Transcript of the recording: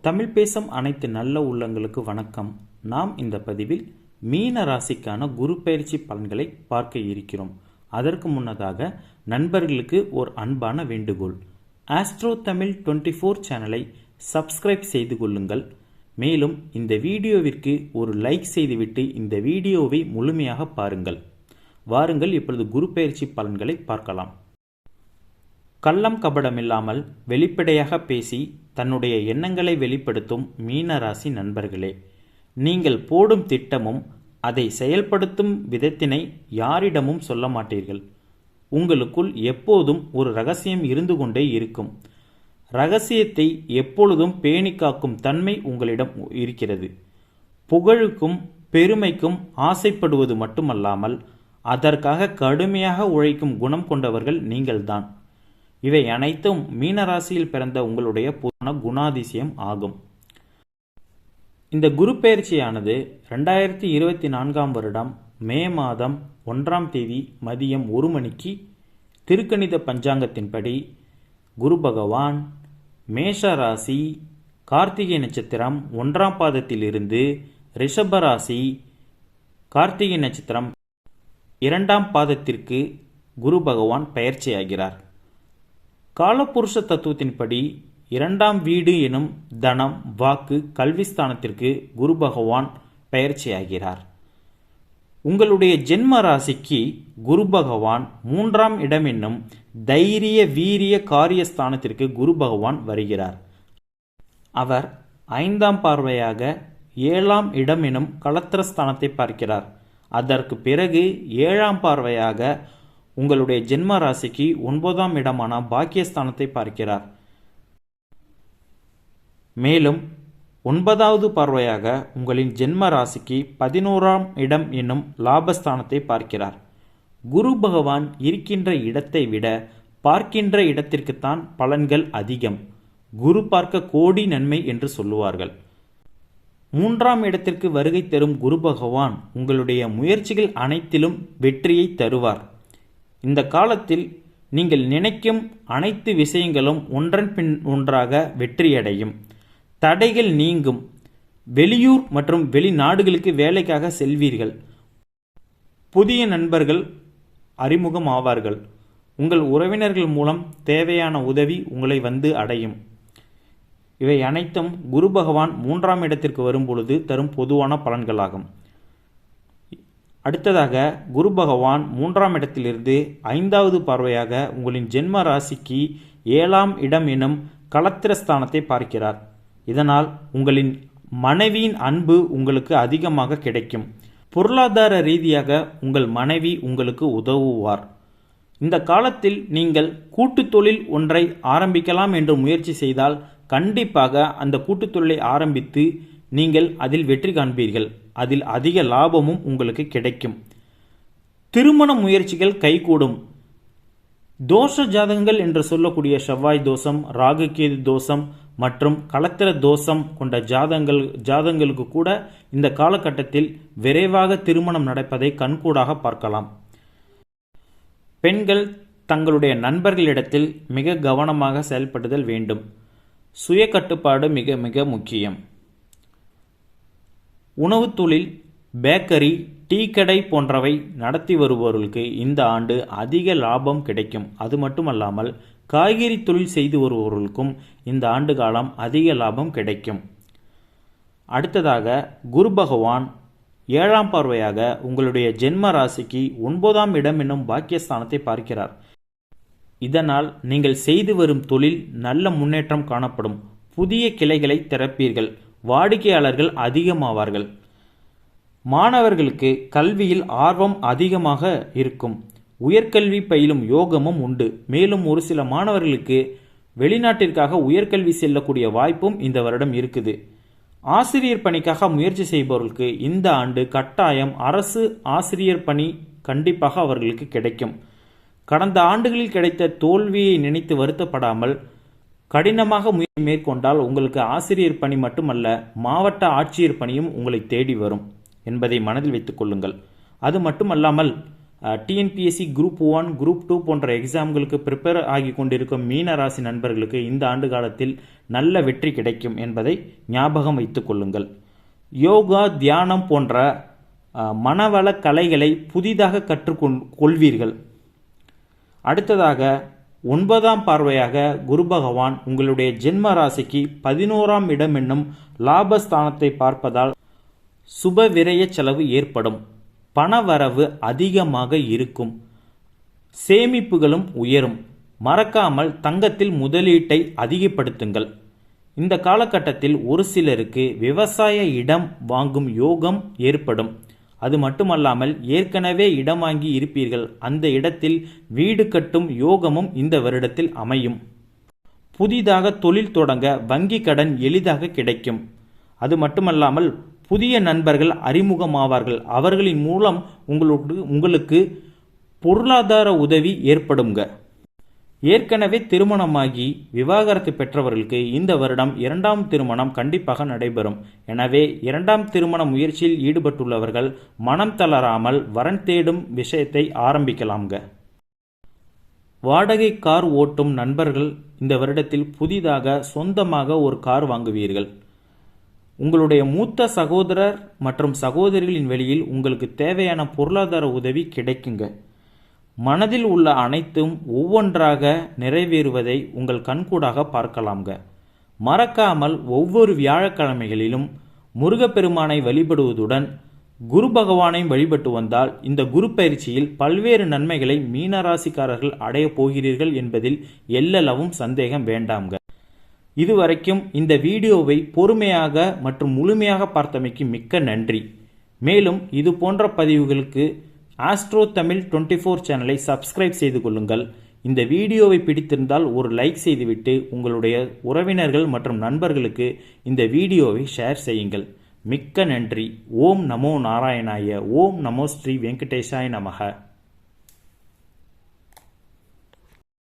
தமிழ் பேசும் அனைத்து நல்ல உள்ளங்களுக்கு வணக்கம். நாம் இந்த பதிவில் மீன ராசிக்கான குரு பயிற்சி பலன்களை பார்க்க இருக்கிறோம். அதற்கு முன்னதாக நண்பர்களுக்கு ஒரு அன்பான வேண்டுகோள். ஆஸ்ட்ரோ தமிழ் டுவெண்ட்டி ஃபோர் சேனலை சப்ஸ்கிரைப் செய்து கொள்ளுங்கள். மேலும் இந்த வீடியோவிற்கு ஒரு லைக் செய்துவிட்டு இந்த வீடியோவை முழுமையாக பாருங்கள். வாருங்கள் இப்பொழுது குரு பயிற்சி பலன்களை பார்க்கலாம். கள்ளம் கபடமில்லாமல் வெளிப்படையாக பேசி தன்னுடைய எண்ணங்களை வெளிப்படுத்தும் மீனராசி நண்பர்களே நீங்கள் போடும் திட்டமும் அதை செயல்படுத்தும் விதத்தினை யாரிடமும் சொல்ல மாட்டீர்கள். உங்களுக்குள் எப்போதும் ஒரு ரகசியம் இருந்து கொண்டே இருக்கும். ரகசியத்தை எப்பொழுதும் பேணி காக்கும் தன்மை உங்களிடம் இருக்கிறது. புகழுக்கும் பெருமைக்கும் ஆசைப்படுவது மட்டுமல்லாமல் அதற்காக கடுமையாக உழைக்கும் குணம் கொண்டவர்கள் நீங்கள்தான். இவை அனைத்தும் மீனராசியில் பிறந்த உங்களுடைய பூர்ண குணாதிசயம் ஆகும். இந்த குரு பயிற்சியானது ரெண்டாயிரத்தி இருபத்தி நான்காம் வருடம் மே மாதம் ஒன்றாம் தேதி மதியம் ஒரு மணிக்கு திருக்கணித பஞ்சாங்கத்தின்படி குரு பகவான் மேஷ ராசி கார்த்திகை நட்சத்திரம் ஒன்றாம் பாதத்திலிருந்து ரிஷப ராசி கார்த்திகை நட்சத்திரம் இரண்டாம் பாதத்திற்கு குரு பகவான் பயிற்சியாகிறார் காலபுருஷ தத்துவத்தின்படி இரண்டாம் வீடு எனும் தனம் வாக்கு கல்விஸ்தானத்திற்கு குரு பகவான் பயிற்சியாகிறார் உங்களுடைய ஜென்ம ராசிக்கு குரு பகவான் மூன்றாம் இடம் என்னும் தைரிய வீரிய காரியஸ்தானத்திற்கு குரு பகவான் வருகிறார். அவர் ஐந்தாம் பார்வையாக ஏழாம் இடம் எனும் களத்திரஸ்தானத்தை பார்க்கிறார். அதற்கு பிறகு ஏழாம் பார்வையாக உங்களுடைய ஜென்ம ராசிக்கு ஒன்பதாம் இடமான பாக்கியஸ்தானத்தை பார்க்கிறார். மேலும் ஒன்பதாவது பார்வையாக உங்களின் ஜென்ம ராசிக்கு பதினோராம் இடம் என்னும் லாபஸ்தானத்தை பார்க்கிறார். குரு பகவான் இருக்கின்ற இடத்தை விட பார்க்கின்ற இடத்திற்குத்தான் பலன்கள் அதிகம். குரு பார்க்க கோடி நன்மை என்று சொல்லுவார்கள். மூன்றாம் இடத்திற்கு வருகை தரும் குரு பகவான் உங்களுடைய முயற்சிகள் அனைத்திலும் வெற்றியை தருவார். இந்த காலத்தில் நீங்கள் நினைக்கும் அனைத்து விஷயங்களும் ஒன்றன் பின் ஒன்றாக வெற்றியடையும். தடைகள் நீங்கும். வெளியூர் மற்றும் வெளிநாடுகளுக்கு வேலைக்காக செல்வீர்கள். புதிய நண்பர்கள் அறிமுகம் ஆவார்கள் உங்கள் உறவினர்கள் மூலம் தேவையான உதவி உங்களை வந்து அடையும். இவை அனைத்தும் குரு பகவான் மூன்றாம் இடத்திற்கு வரும்பொழுது தரும் பொதுவான பலன்களாகும். அடுத்ததாக குரு பகவான் மூன்றாம் இடத்திலிருந்து ஐந்தாவது பார்வையாக உங்களின் ஜென்ம ராசிக்கு ஏழாம் இடம் எனும் களத்திரஸ்தானத்தை பார்க்கிறார். இதனால் உங்களின் மனைவியின் அன்பு உங்களுக்கு அதிகமாக கிடைக்கும். பொருளாதார ரீதியாக உங்கள் மனைவி உங்களுக்கு உதவுவார். இந்த காலத்தில் நீங்கள் கூட்டு தொழில் ஒன்றை ஆரம்பிக்கலாம் என்று முயற்சி செய்தால் கண்டிப்பாக அந்த கூட்டுத் தொழிலை ஆரம்பித்து நீங்கள் அதில் வெற்றி காண்பீர்கள். அதில் அதிக லாபமும் உங்களுக்கு கிடைக்கும். திருமண முயற்சிகள் கைகூடும். தோஷ ஜாதகங்கள் என்று சொல்லக்கூடிய செவ்வாய் தோஷம் ராகுகேது தோஷம் மற்றும் கலத்திர தோஷம் கொண்ட ஜாதங்கள் ஜாதங்களுக்கு கூட இந்த காலகட்டத்தில் விரைவாக திருமணம் நடப்பதை கண்கூடாக பார்க்கலாம். பெண்கள் தங்களுடைய நண்பர்களிடத்தில் மிக கவனமாக செயல்படுதல் வேண்டும். சுய கட்டுப்பாடு மிக மிக முக்கியம். உணவு தொழில் பேக்கரி டீ கடை போன்றவை நடத்தி வருபவர்களுக்கு இந்த ஆண்டு அதிக லாபம் கிடைக்கும். அது மட்டுமல்லாமல் காய்கறி தொழில் செய்து வருபவர்களுக்கும் இந்த ஆண்டு காலம் அதிக லாபம் கிடைக்கும். அடுத்ததாக குரு பகவான் ஏழாம் பார்வையாக உங்களுடைய ஜென்ம ராசிக்கு ஒன்பதாம் இடம் என்னும் பாக்கியஸ்தானத்தை பார்க்கிறார். இதனால் நீங்கள் செய்து வரும் தொழில் நல்ல முன்னேற்றம் காணப்படும். புதிய கிளைகளை திறப்பீர்கள். வாடிக்கையாளர்கள் அதிகமாவார்கள். மாணவர்களுக்கு கல்வியில் ஆர்வம் அதிகமாக இருக்கும். உயர்கல்வி பயிலும் யோகமும் உண்டு. மேலும் ஒரு சில மாணவர்களுக்கு வெளிநாட்டிற்காக உயர்கல்வி செல்லக்கூடிய வாய்ப்பும் இந்த வருடம் இருக்குது. ஆசிரியர் பணிக்காக முயற்சி செய்பவர்களுக்கு இந்த ஆண்டு கட்டாயம் அரசு ஆசிரியர் பணி கண்டிப்பாக அவர்களுக்கு கிடைக்கும். கடந்த ஆண்டுகளில் கிடைத்த தோல்வியை நினைத்து வருத்தப்படாமல் கடினமாக முயற்சி மேற்கொண்டால் உங்களுக்கு ஆசிரியர் பணி மட்டுமல்ல மாவட்ட ஆட்சியர் பணியும் உங்களை தேடி வரும் என்பதை மனதில் வைத்துக் கொள்ளுங்கள். அது மட்டுமல்லாமல் TNPSC group one group two போன்ற எக்ஸாம்களுக்கு ப்ரிப்பேர் ஆகி கொண்டிருக்கும் மீன ராசி நண்பர்களுக்கு இந்த ஆண்டு காலத்தில் நல்ல வெற்றி கிடைக்கும் என்பதை ஞாபகம் வைத்துக் கொள்ளுங்கள். யோகா தியானம் போன்ற மனவள கலைகளை புதிதாக கற்றுக்கொள் கொள்வீர்கள். அடுத்ததாக ஒன்பதாம் பார்வையாக குரு பகவான் உங்களுடைய ஜென்ம ராசிக்கு பதினோராம் இடம் என்னும் லாபஸ்தானத்தை பார்ப்பதால் சுப விரய செலவு ஏற்படும். பணவரவு அதிகமாக இருக்கும். சேமிப்புகளும் உயரும். மறக்காமல் தங்கத்தில் முதலீட்டை அதிகப்படுத்துங்கள். இந்த காலகட்டத்தில் ஒரு சிலருக்கு விவசாய இடம் வாங்கும் யோகம் ஏற்படும். அது மட்டுமல்லாமல் ஏற்கனவே இடம் வாங்கி இருப்பீர்கள். அந்த இடத்தில் வீடு கட்டும் யோகமும் இந்த வருடத்தில் அமையும். புதிதாக தொழில் தொடங்க வங்கி கடன் எளிதாக கிடைக்கும். அது மட்டுமல்லாமல் புதிய நண்பர்கள் அறிமுகமாவார்கள். அவர்களின் மூலம் உங்களுக்கு உங்களுக்கு பொருளாதார உதவி ஏற்படுங்க ஏற்கனவே திருமணமாகி விவாகரத்து பெற்றவர்களுக்கு இந்த வருடம் இரண்டாம் திருமணம் கண்டிப்பாக நடைபெறும். எனவே இரண்டாம் திருமண முயற்சியில் ஈடுபட்டுள்ளவர்கள் மனம் தளராமல் வரன் தேடும் விஷயத்தை ஆரம்பிக்கலாம்க. வாடகை கார் ஓட்டும் நண்பர்கள் இந்த வருடத்தில் புதிதாக சொந்தமாக ஒரு கார் வாங்குவீர்கள். உங்களுடைய மூத்த சகோதரர் மற்றும் சகோதரிகளின் வெளியில் உங்களுக்கு தேவையான பொருளாதார உதவி கிடைக்குங்க. மனதில் உள்ள அனைத்தும் ஒவ்வொன்றாக நிறைவேறுவதை உங்கள் கண்கூடாக பார்க்கலாம்ங்க. மறக்காமல் ஒவ்வொரு வியாழக்கிழமைகளிலும் முருகப்பெருமானை வழிபடுவதுடன் குரு பகவானையும் வழிபட்டு வந்தால் இந்த குரு பயிற்சியில் பல்வேறு நன்மைகளை மீனராசிக்காரர்கள் அடையப் போகிறீர்கள் என்பதில் எல்லளவும் சந்தேகம் வேண்டாம்க இதுவரைக்கும் இந்த வீடியோவை பொறுமையாக மற்றும் முழுமையாக பார்த்தமைக்கு மிக்க நன்றி. மேலும் இது போன்ற பதிவுகளுக்கு ஆஸ்ட்ரோ தமிழ் டுவெண்ட்டி ஃபோர் சேனலை சப்ஸ்கிரைப் செய்து கொள்ளுங்கள். இந்த வீடியோவை பிடித்திருந்தால் ஒரு லைக் செய்துவிட்டு உங்களுடைய உறவினர்கள் மற்றும் நண்பர்களுக்கு இந்த வீடியோவை ஷேர் செய்யுங்கள். மிக்க நன்றி. ஓம் நமோ நாராயணாய. ஓம் நமோ ஸ்ரீ வெங்கடேஷாய நமக.